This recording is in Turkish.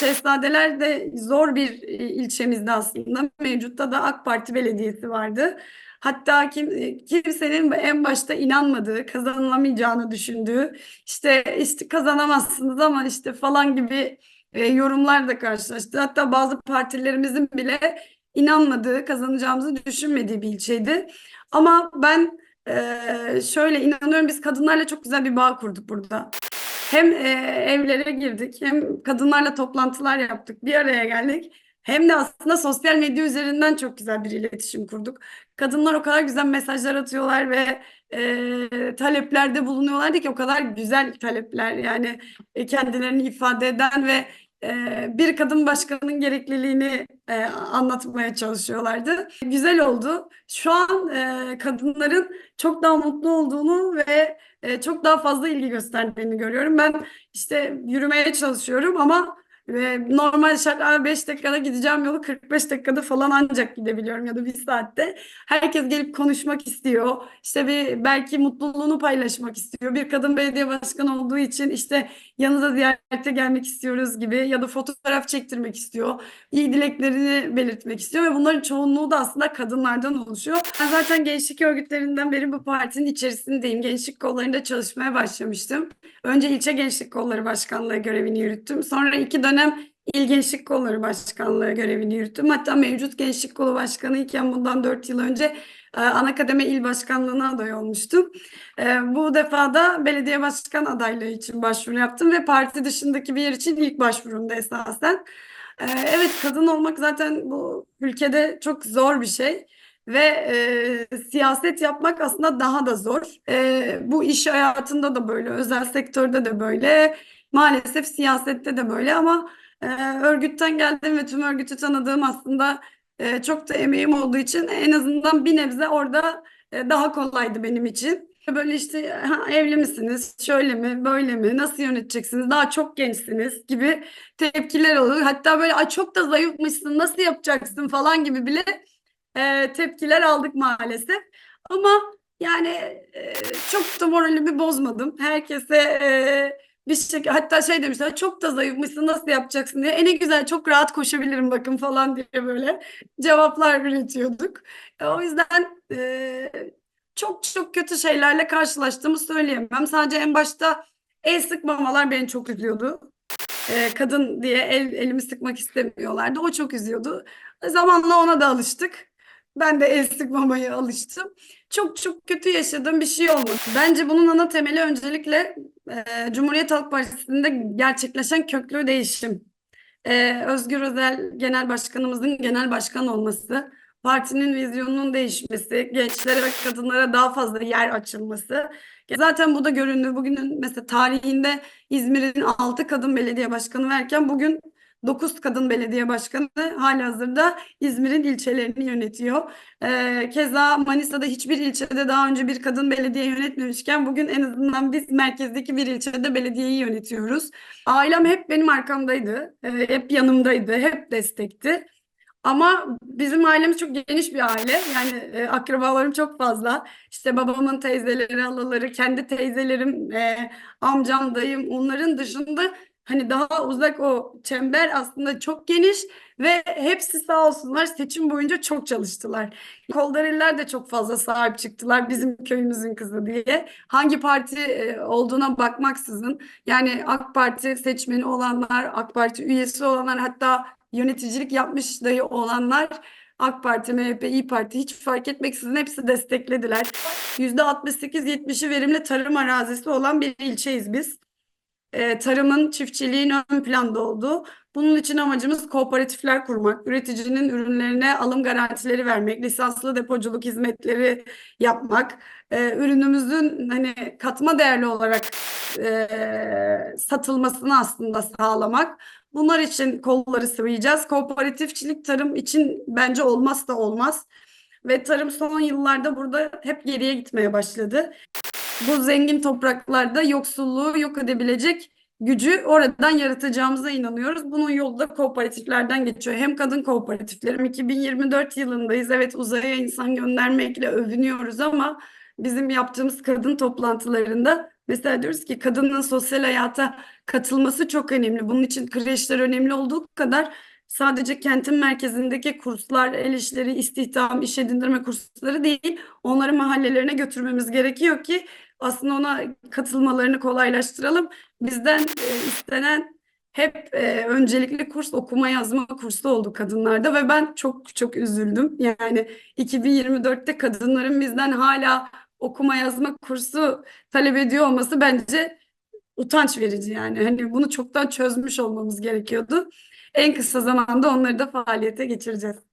Şehzadeler de zor bir e, ilçemizde aslında. Mevcutta da AK Parti belediyesi vardı. Hatta kim, e, kimsenin en başta inanmadığı, kazanılamayacağını düşündüğü, işte işte kazanamazsınız ama işte falan gibi e, yorumlar da karşılaştı. Hatta bazı partilerimizin bile inanmadığı, kazanacağımızı düşünmediği bir ilçeydi. Ama ben e, şöyle inanıyorum biz kadınlarla çok güzel bir bağ kurduk burada. Hem e, evlere girdik, hem kadınlarla toplantılar yaptık, bir araya geldik. Hem de aslında sosyal medya üzerinden çok güzel bir iletişim kurduk. Kadınlar o kadar güzel mesajlar atıyorlar ve e, taleplerde bulunuyorlardı ki o kadar güzel talepler yani e, kendilerini ifade eden ve e, bir kadın başkanın gerekliliğini e, anlatmaya çalışıyorlardı. Güzel oldu. Şu an e, kadınların çok daha mutlu olduğunu ve e, çok daha fazla ilgi gösterdiğini görüyorum. Ben işte yürümeye çalışıyorum ama ve normal şartlarda 5 dakikada gideceğim yolu 45 dakikada falan ancak gidebiliyorum ya da bir saatte. Herkes gelip konuşmak istiyor. İşte bir belki mutluluğunu paylaşmak istiyor. Bir kadın belediye başkanı olduğu için işte yanınıza ziyarete gelmek istiyoruz gibi ya da fotoğraf çektirmek istiyor. İyi dileklerini belirtmek istiyor ve bunların çoğunluğu da aslında kadınlardan oluşuyor. Ben zaten gençlik örgütlerinden beri bu partinin içerisindeyim. Gençlik kollarında çalışmaya başlamıştım. Önce ilçe gençlik kolları başkanlığı görevini yürüttüm. Sonra iki dönem İl Gençlik Kolları Başkanlığı görevini yürüttüm. Hatta mevcut Gençlik Kolu Başkanı iken bundan 4 yıl önce e, Anakademi İl Başkanlığı'na aday olmuştum. E, bu defa da belediye başkan adaylığı için başvuru yaptım ve parti dışındaki bir yer için ilk başvurumda esasen. E, evet kadın olmak zaten bu ülkede çok zor bir şey ve e, siyaset yapmak aslında daha da zor. E, bu iş hayatında da böyle, özel sektörde de böyle, maalesef siyasette de böyle ama e, örgütten geldim ve tüm örgütü tanıdığım aslında e, çok da emeğim olduğu için en azından bir nebze orada e, daha kolaydı benim için. Böyle işte ha, evli misiniz, şöyle mi, böyle mi, nasıl yöneteceksiniz, daha çok gençsiniz gibi tepkiler oluyor. Hatta böyle Ay, çok da zayıfmışsın, nasıl yapacaksın falan gibi bile e, tepkiler aldık maalesef. Ama yani e, çok da moralimi bozmadım. Herkese e, bir şekilde hatta şey demişler çok da zayıfmışsın nasıl yapacaksın diye. E ne güzel çok rahat koşabilirim bakın falan diye böyle cevaplar üretiyorduk. E, o yüzden e, çok çok kötü şeylerle karşılaştığımı söyleyemem. Sadece en başta el sıkmamalar beni çok üzüyordu. E, kadın diye el, elimi sıkmak istemiyorlardı. O çok üzüyordu. Zamanla ona da alıştık. Ben de el sıkmamaya alıştım. Çok çok kötü yaşadığım bir şey olmadı. Bence bunun ana temeli öncelikle e, Cumhuriyet Halk Partisi'nde gerçekleşen köklü değişim. E, Özgür Özel Genel Başkanımızın genel başkan olması, partinin vizyonunun değişmesi, gençlere ve kadınlara daha fazla yer açılması. Zaten bu da göründü. Bugünün mesela tarihinde İzmir'in 6 kadın belediye başkanı verken bugün 9 kadın belediye başkanı halihazırda İzmir'in ilçelerini yönetiyor. Ee, keza Manisa'da hiçbir ilçede daha önce bir kadın belediye yönetmemişken bugün en azından biz merkezdeki bir ilçede belediyeyi yönetiyoruz. Ailem hep benim arkamdaydı, ee, hep yanımdaydı, hep destekti. Ama bizim ailemiz çok geniş bir aile. Yani e, akrabalarım çok fazla. İşte babamın teyzeleri, halaları, kendi teyzelerim, e, amcam, dayım onların dışında hani daha uzak o çember aslında çok geniş ve hepsi sağ olsunlar seçim boyunca çok çalıştılar. Koldareliler de çok fazla sahip çıktılar bizim köyümüzün kızı diye. Hangi parti e, olduğuna bakmaksızın yani AK Parti seçmeni olanlar, AK Parti üyesi olanlar hatta yöneticilik yapmış dahi olanlar AK Parti, MHP, İyi Parti hiç fark etmeksizin hepsi desteklediler. %68-70'i verimli tarım arazisi olan bir ilçeyiz biz e, tarımın, çiftçiliğin ön planda olduğu. Bunun için amacımız kooperatifler kurmak, üreticinin ürünlerine alım garantileri vermek, lisanslı depoculuk hizmetleri yapmak, e, ürünümüzün hani katma değerli olarak e, satılmasını aslında sağlamak. Bunlar için kolları sıvayacağız. Kooperatifçilik tarım için bence olmazsa olmaz. Ve tarım son yıllarda burada hep geriye gitmeye başladı bu zengin topraklarda yoksulluğu yok edebilecek gücü oradan yaratacağımıza inanıyoruz. Bunun yolu da kooperatiflerden geçiyor. Hem kadın kooperatiflerim 2024 yılındayız. Evet uzaya insan göndermekle övünüyoruz ama bizim yaptığımız kadın toplantılarında Mesela diyoruz ki kadının sosyal hayata katılması çok önemli. Bunun için kreşler önemli olduğu kadar sadece kentin merkezindeki kurslar, el işleri, istihdam, iş edindirme kursları değil, onları mahallelerine götürmemiz gerekiyor ki aslında ona katılmalarını kolaylaştıralım. Bizden e, istenen hep e, öncelikli kurs okuma yazma kursu oldu kadınlarda ve ben çok çok üzüldüm. Yani 2024'te kadınların bizden hala okuma yazma kursu talep ediyor olması bence utanç verici yani. Hani bunu çoktan çözmüş olmamız gerekiyordu. En kısa zamanda onları da faaliyete geçireceğiz.